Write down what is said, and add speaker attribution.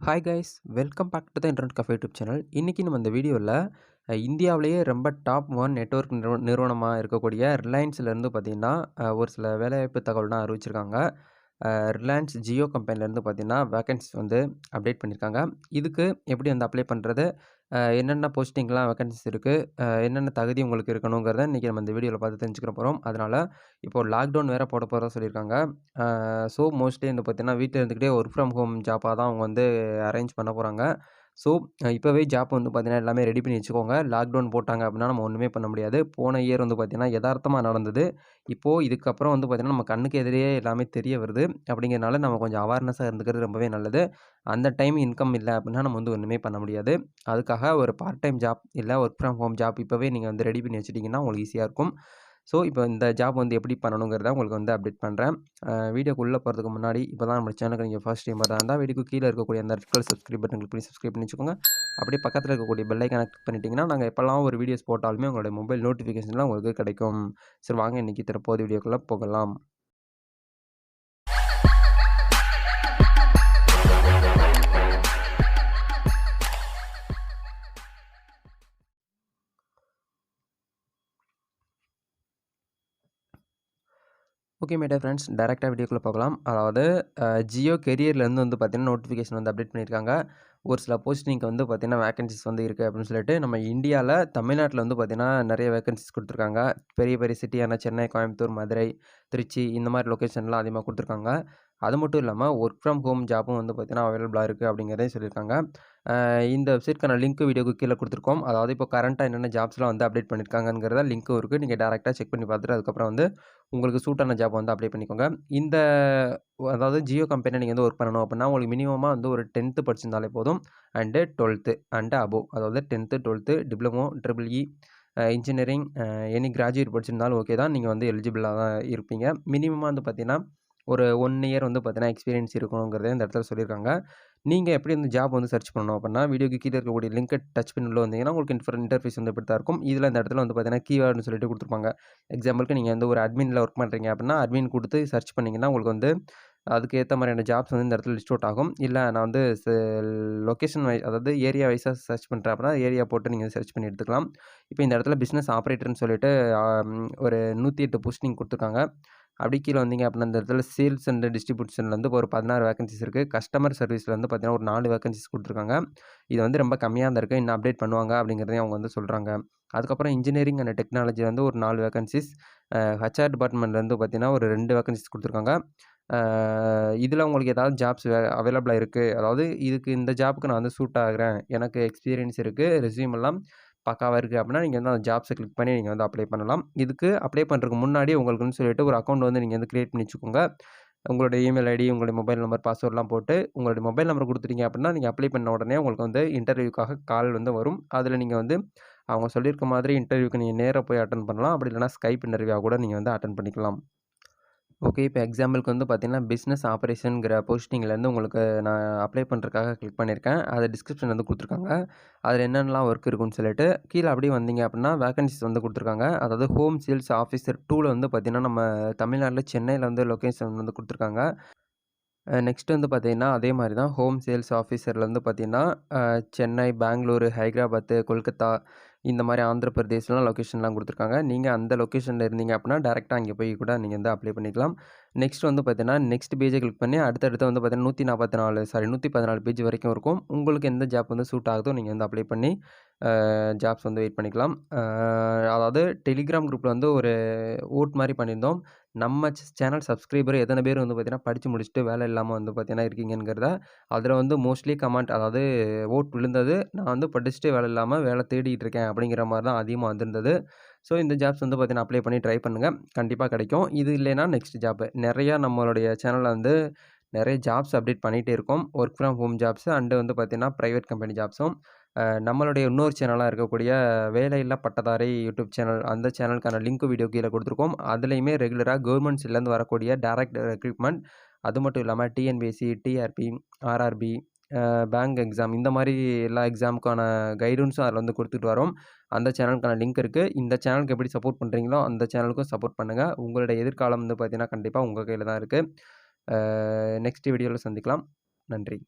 Speaker 1: Hi guys welcome back to the internet cafe YouTube channel இன்றைக்கி நம்ம இந்த வீடியோவில் இந்தியாவிலேயே ரொம்ப டாப் ஒன் நெட்ஒர்க் நிறுவ நிறுவனமாக இருக்கக்கூடிய ரிலையன்ஸ்லேருந்து பார்த்திங்கன்னா ஒரு சில வேலைவாய்ப்பு தகவல்லாம் அறிவிச்சிருக்காங்க. ரிலையன்ஸ் ஜியோ கம்பெனிலேருந்து பார்த்திங்கன்னா வேக்கன்சி வந்து அப்டேட் பண்ணியிருக்காங்க இதுக்கு எப்படி வந்து அப்ளை பண்ணுறது என்னென்ன போஸ்டிங்லாம் வேக்கன்சிஸ் இருக்குது என்னென்ன தகுதி உங்களுக்கு இருக்கணுங்கிறத இன்றைக்கி நம்ம இந்த வீடியோவில் பார்த்து தெரிஞ்சுக்கிற போகிறோம் அதனால் இப்போது லாக்டவுன் வேறு போட போகிறதா சொல்லியிருக்காங்க. ஸோ மோஸ்ட்லி வந்து பார்த்திங்கன்னா வீட்டில் இருந்துக்கிட்டே ஒர்க் ஃப்ரம் ஹோம் ஜாப்பாக தான் அவங்க வந்து அரேஞ்ச் பண்ண போகிறாங்க ஸோ இப்போவே ஜாப் வந்து பார்த்திங்கன்னா எல்லாமே ரெடி பண்ணி வச்சுக்கோங்க. லாக்டவுன் போட்டாங்க அப்படின்னா நம்ம ஒன்றுமே பண்ண முடியாது. போன இயர் வந்து பார்த்திங்கன்னா யதார்த்தமாக நடந்தது. இப்போது இதுக்கப்புறம் வந்து பார்த்திங்கன்னா நம்ம கண்ணுக்கு எதிரே எல்லாமே தெரிய வருது. அப்படிங்கிறனால நம்ம கொஞ்சம் அவேர்னஸாக இருந்துக்கிறது ரொம்பவே நல்லது. அந்த டைம் இன்கம் இல்லை அப்படின்னா நம்ம வந்து ஒன்றுமே பண்ண முடியாது. அதுக்காக ஒரு பார்ட் டைம் ஜாப் இல்லை ஒர்க் ஃப்ரம் ஹோம் ஜாப் இப்போவே நீங்கள் வந்து ரெடி பண்ணி வச்சுட்டிங்கன்னா உங்களுக்கு ஈஸியாக இருக்கும். ஸோ இப்போ இந்த ஜாப் வந்து எப்படி பண்ணணுங்கிறத உங்களுக்கு வந்து அப்டேட் பண்ணுறேன் வீடியோக்குள்ளே போகிறதுக்கு முன்னாடி இப்போ தான் நம்ம சேனலுக்கு நீங்கள் ஃபஸ்ட் டைம் வரதா இருந்தால் வீடியோக்கு கீழே இருக்கக்கூடிய அந்த ரெட்கல் சப்ஸ்கிரைப் பட்டன் கிளிக் பண்ணி சப்ஸ்கிரைப் பண்ணி வச்சுக்கோங்க. அப்படியே பக்கத்தில் இருக்கக்கூடிய பெல்லை கனெக்ட் பண்ணிட்டீங்கன்னா நாங்கள் எப்போல்லாம் ஒரு வீடியோஸ் போட்டாலுமே உங்களுடைய மொபைல் நோட்டிஃபிகேஷன்லாம் உங்களுக்கு கிடைக்கும். சரி வாங்க இன்றைக்கி தற்போது வீடியோக்குள்ளே போகலாம். ஓகே மேடம் ஃப்ரெண்ட்ஸ் டேரெக்டாக வீடியோக்குள்ளே போகலாம். அதாவது ஜியோ கெரியர்லேருந்து வந்து பார்த்திங்கன்னா நோட்டிஃபிகேஷன் வந்து அப்டேட் பண்ணியிருக்காங்க ஒரு சில போஸ்டிங்க்கு வந்து பார்த்திங்கன்னா வேகன்சிஸ் வந்து இருக்குது அப்படின்னு சொல்லிட்டு நம்ம இந்தியாவில் தமிழ்நாட்டில் வந்து பார்த்திங்கன்னா நிறைய வேகன்சிஸ் கொடுத்துருக்காங்க. பெரிய பெரிய சிட்டியான சென்னை கோயம்புத்தூர் மதுரை திருச்சி இந்த மாதிரி லொக்கேஷன்லாம் அதிகமாக கொடுத்துருக்காங்க. அது மட்டும் இல்லாமல் ஒர்க் ஃப்ரம் ஹோம் ஜாப்பும் வந்து பார்த்திங்கன்னா அவைலபிளாக இருக்குது அப்படிங்கிறதையும் சொல்லியிருக்காங்க. இந்த வெப்சைட்க்கான லிங்க் வீடியோக்கு கீழே கொடுத்துருக்கோம். அதாவது இப்போ கரண்ட்டாக என்னென்ன ஜாப்ஸ்லாம் வந்து அப்டேட் பண்ணியிருக்காங்கிறத லிங்க்கும் இருக்குது நீங்கள் டேரெக்டாக செக் பண்ணி பார்த்துட்டு அதுக்கப்புறம் வந்து உங்களுக்கு சூட்டான ஜாப் வந்து அப்ளை பண்ணிக்கோங்க. இந்த அதாவது ஜியோ கம்பெனியில் நீங்கள் வந்து ஒர்க் பண்ணணும் அப்படின்னா உங்களுக்கு மினிமமாக வந்து ஒரு டென்த்து படிச்சிருந்தாலே போதும். அண்டு டுவெல்த்து அண்டு அபோவ் அதாவது tenth twelfth diploma triple E engineering any graduate படிச்சிருந்தாலும் ஓகே தான். நீங்கள் வந்து எலிஜிபிளாக தான் இருப்பீங்க. மினிமமாக வந்து பார்த்தீங்கன்னா ஒரு ஒன் இயர் வந்து பார்த்தீங்கன்னா எக்ஸ்பீரியன்ஸ் இருக்கணுங்கிறத இந்த இடத்துல சொல்லியிருக்காங்க. நீங்கள் எப்படி இந்த ஜாப் வந்து சர்ச் பண்ணணும் அப்படின்னா வீடியோக்கு கீழே இருக்கக்கூடிய லிங்கை டச் பண்ணி உள்ள வந்தீங்கன்னா உங்களுக்கு இன்ஃபர் இன்டர்ஃபேஸ் வந்து இப்படி தான் இருக்கும். இதில் இந்த இடத்துல வந்து பார்த்தீங்கன்னா கீவேர்டுன்னு சொல்லிட்டு கொடுத்துருப்பாங்க. எக்ஸாம்பிளுக்கு நீங்கள் வந்து ஒரு அட்மினில் ஒர்க் பண்ணுறீங்க அப்படின்னா அட்மின் கொடுத்து சர்ச் பண்ணிங்கன்னா உங்களுக்கு வந்து அதுக்கு ஏற்ற மாதிரியான ஜாப்ஸ் வந்து இந்த இடத்துல லிஸ்ட் அவுட் ஆகும். இல்லை நான் வந்து லொக்கேஷன் வைஸ் அதாவது ஏரியா வைஸாக சர்ச் பண்ணுறேன் அப்படின்னா ஏரியா போட்டு நீங்கள் சர்ச் பண்ணி எடுத்துக்கலாம். இப்போ இந்த இடத்துல பிஸ்னஸ் ஆப்ரேட்டர்னு சொல்லிட்டு ஒரு நூற்றி எட்டு போஸ்டிங் கொடுத்துருக்காங்க. அப்படி கீழே வந்தீங்க அப்படின்னா இந்த இடத்துல சேல்ஸ் அண்ட் டிஸ்ட்ரிபியூஷனில் வந்து ஒரு பதினாறு வேகன்சிஸ் இருக்குது கஸ்டமர் சர்வீஸில் வந்து பார்த்தீங்கன்னா ஒரு நாலு வேகன்சிஸ் கொடுத்துருக்காங்க. இது வந்து ரொம்ப கம்மியாக தான் இருக்குது இன்னும் அப்டேட் பண்ணுவாங்க அப்படிங்கிறதையும் அவங்க வந்து சொல்கிறாங்க அதுக்கப்புறம் இன்ஜினியரிங் அண்ட் டெக்னாலஜி வந்து ஒரு நாலு வேகன்சிஸ் ஹெச்ஆர் டிபார்ட்மெண்ட்லேருந்து பார்த்தீங்கன்னா ஒரு ரெண்டு வேகன்சிஸ் கொடுத்துருக்காங்க. இதில் உங்களுக்கு ஏதாவது ஜாப்ஸ் அவைலபிளாக இருக்குது அதாவது இதுக்கு இந்த ஜாப்புக்கு நான் வந்து சூட் ஆகிறேன். எனக்கு எக்ஸ்பீரியன்ஸ் இருக்குது ரெசியூம் எல்லாம். பக்காவாக இருக்குது அப்படின்னா நீங்கள் வந்து அந்த ஜாப்ஸை கிளிக் பண்ணி நீங்கள் வந்து அப்ளை பண்ணலாம். இதுக்கு அப்ளை பண்ணுறதுக்கு முன்னாடி உங்களுக்குன்னு சொல்லிட்டு ஒரு அக்கௌண்ட் வந்து நீங்கள் வந்து க்ரியேட் பண்ணி வச்சுக்கோங்க. உங்களுடைய இமெயில் ஐடி உங்களுடைய மொபைல் நம்பர் பாஸ்வேர்ட்லாம் போட்டு உங்களுடைய மொபைல் நம்பர் கொடுத்துட்டீங்க அப்படின்னா நீங்கள் அப்ளை பண்ண உடனே உங்களுக்கு வந்து இன்டர்வியூக்காக கால் வந்து வரும். அதில் நீங்கள் வந்து அவங்க சொல்லியிருக்க மாதிரி இன்டர்வியூக்கு நீங்கள் நேராக போய் அட்டன் பண்ணலாம். அப்படி இல்லைனா ஸ்கைப் இன்டர்வியூவாக கூட நீங்கள் வந்து அட்டன் பண்ணிக்கலாம். ஓகே இப்போ எக்ஸாம்பிளுக்கு வந்து பார்த்தீங்கன்னா பிஸ்னஸ் ஆப்ரேஷனுங்கிற போஸ்டிங்லேருந்து உங்களுக்கு நான் அப்ளை பண்ணுறதுக்காக கிளிக் பண்ணியிருக்கேன் அதை டிஸ்கிரிப்ஷன் வந்து கொடுத்துருக்காங்க. அதில் என்னென்னலாம் ஒர்க் இருக்குன்னு சொல்லிட்டு கீழே அப்படியே வந்தீங்க அப்படின்னா வேகன்சிஸ் வந்து கொடுத்துருக்காங்க. அதாவது ஹோம் சேல்ஸ் ஆஃபீஸர் டூவில் வந்து பார்த்திங்கன்னா நம்ம தமிழ்நாட்டில் சென்னையில் வந்து லொக்கேஷன் வந்து கொடுத்துருக்காங்க. நெக்ஸ்ட் வந்து பார்த்திங்கன்னா அதே மாதிரி தான் ஹோம் சேல்ஸ் ஆஃபீஸரில் வந்து பார்த்திங்கன்னா சென்னை பெங்களூரு ஹைதராபாத்து கொல்கத்தா இந்த மாதிரி ஆந்திர பிரதேஷ்லாம் லொக்கேஷன்லாம் கொடுத்துருக்காங்க. நீங்கள் அந்த லொக்கேஷனில் இருந்தீங்க அப்படின்னா டேரெக்டாக அங்கே போய் கூட நீங்கள் வந்து அப்ளை பண்ணிக்கலாம். நெக்ஸ்ட் வந்து பார்த்தீங்கன்னா நெக்ஸ்ட் பேஜை கிளிக் பண்ணி அடுத்தடுத்து வந்து பார்த்தீங்கன்னா நூற்றி நாற்பத்தி நாலு சாரி நூற்றி பதினாலு பேஜ் வரைக்கும் இருக்கும். உங்களுக்கு எந்த ஜாப் வந்து சூட் ஆகுதோ நீங்கள் வந்து அப்ளை பண்ணி ஜாப்ஸ் வந்து வெயிட் பண்ணிக்கலாம். அதாவது டெலிகிராம் குரூப்பில் வந்து ஒரு ஓட் மாதிரி பண்ணியிருந்தோம். நம்ம சேனல் சப்ஸ்கிரைபர் எத்தனை பேர் வந்து பார்த்திங்கன்னா படித்து முடிச்சுட்டு வேலை இல்லாமல் வந்து பார்த்திங்கன்னா இருக்கீங்கிறத அதில் வந்து மோஸ்ட்லி கமெண்ட் அதாவது ஓட் விழுந்தது நான் வந்து படிச்சுட்டு வேலை இல்லாமல் வேலை தேடிட்டு இருக்கேன் அப்படிங்கிற மாதிரி தான் அதிகமாக வந்திருந்தது. ஸோ இந்த ஜாப்ஸ் வந்து பார்த்திங்கன்னா அப்ளை பண்ணி ட்ரை பண்ணுங்கள் கண்டிப்பாக கிடைக்கும். இது இல்லைன்னா நெக்ஸ்ட் ஜாப்பு நிறையா நம்மளுடைய சேனலில் வந்து நிறைய ஜாப்ஸ் அப்டேட் பண்ணிகிட்டே இருக்கோம். Work from home jobs and வந்து பார்த்திங்கன்னா ப்ரைவேட் கம்பெனி ஜாப்ஸும் நம்மளுடைய இன்னொரு சேனலாக இருக்கக்கூடிய வேலையில்லா பட்டதாரி யூடியூப் சேனல் அந்த சேனலுக்கான லிங்க் வீடியோ கீழே கொடுத்துருக்கோம். அதுலேயுமே ரெகுலராக கவர்மெண்ட்ஸ்லேருந்து வரக்கூடிய டேரக்ட் ரெக்ரூட்மெண்ட் அது மட்டும் இல்லாமல் TNPSC TRB RRB bank exam இந்த மாதிரி எல்லா எக்ஸாமுக்கான கைடன்ஸும் அதில் வந்து கொடுத்துட்டு வரோம். அந்த சேனலுக்கான லிங்க் இருக்குது இந்த சேனலுக்கு எப்படி சப்போர்ட் பண்ணுறீங்களோ அந்த சேனலுக்கும் சப்போர்ட் பண்ணுங்கள் உங்களுடைய எதிர்காலம் வந்து பார்த்தீங்கன்னா கண்டிப்பாக உங்கள் கையில் தான் இருக்குது நெக்ஸ்ட் வீடியோவில் சந்திக்கலாம். நன்றி.